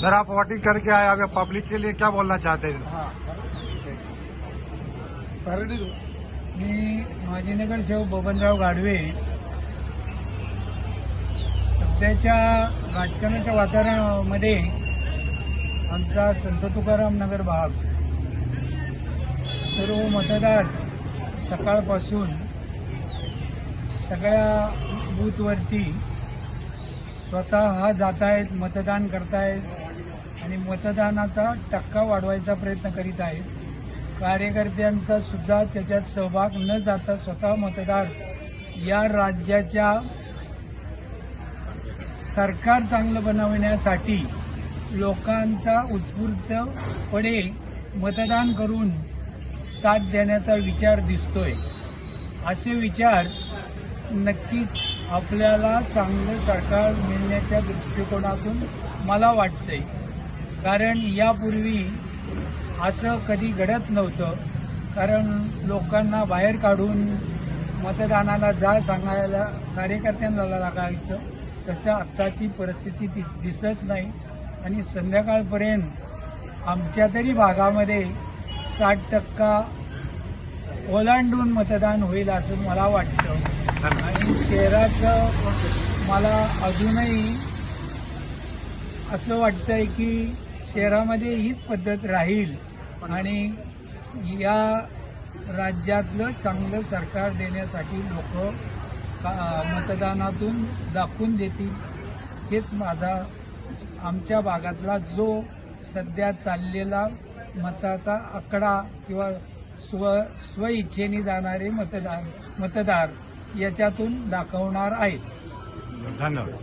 Sir आप voting करके आए अब पब्लिक के लिए क्या बोलना चाहते हैं? मी माजी नगरसेवक बबनराव गाडवे सध्याच्या राजकारणाच्या वातावरणामध्ये आमचा संत तुकाराम नगर भाग. सर्व मतदार सकाळपासून सगळ्या बूथवरती स्वतः जात आहेत मतदान करतायत. आणि मतदानाचा टक्का वाढवायचा प्रयत्न करीत आहेत. कार्यकर्त्यांचा सुद्धा त्याच्यात सहभाग न जाता स्वतः मतदार या राज्याच्या सरकार चांगलं बनवण्यासाठी लोकांचा उत्स्फूर्तपणे मतदान करून साथ देण्याचा विचार दिसतोय. असे विचार नक्कीच आपल्याला चांगलं सरकार मिळण्याच्या दृष्टिकोनातून मला वाटतंय. कारण यापूर्वी असं कधी घडत नव्हतं. कारण लोकांना बाहेर काढून मतदानाला जा सांगायला कार्यकर्त्यांना लागायचं. तसं आत्ताची परिस्थिती दि- दिसत नाही. आणि संध्याकाळपर्यंत आमच्या तरी भागामध्ये साठ टक्का ओलांडून मतदान होईल असं मला वाटतं. आणि शहराचं मला अजूनही असं वाटतंय की शहरामध्ये हीच पद्धत राहील आणि या राज्यातलं चांगलं सरकार देण्यासाठी लोक मतदानातून दाखवून देतील. हेच माझा आमच्या भागातला जो सध्या चाललेला मताचा आकडा किंवा स्व स्वइच्छेने जाणारे मतदार मतदार याच्यातून दाखवणार आहेत. धन्यवाद.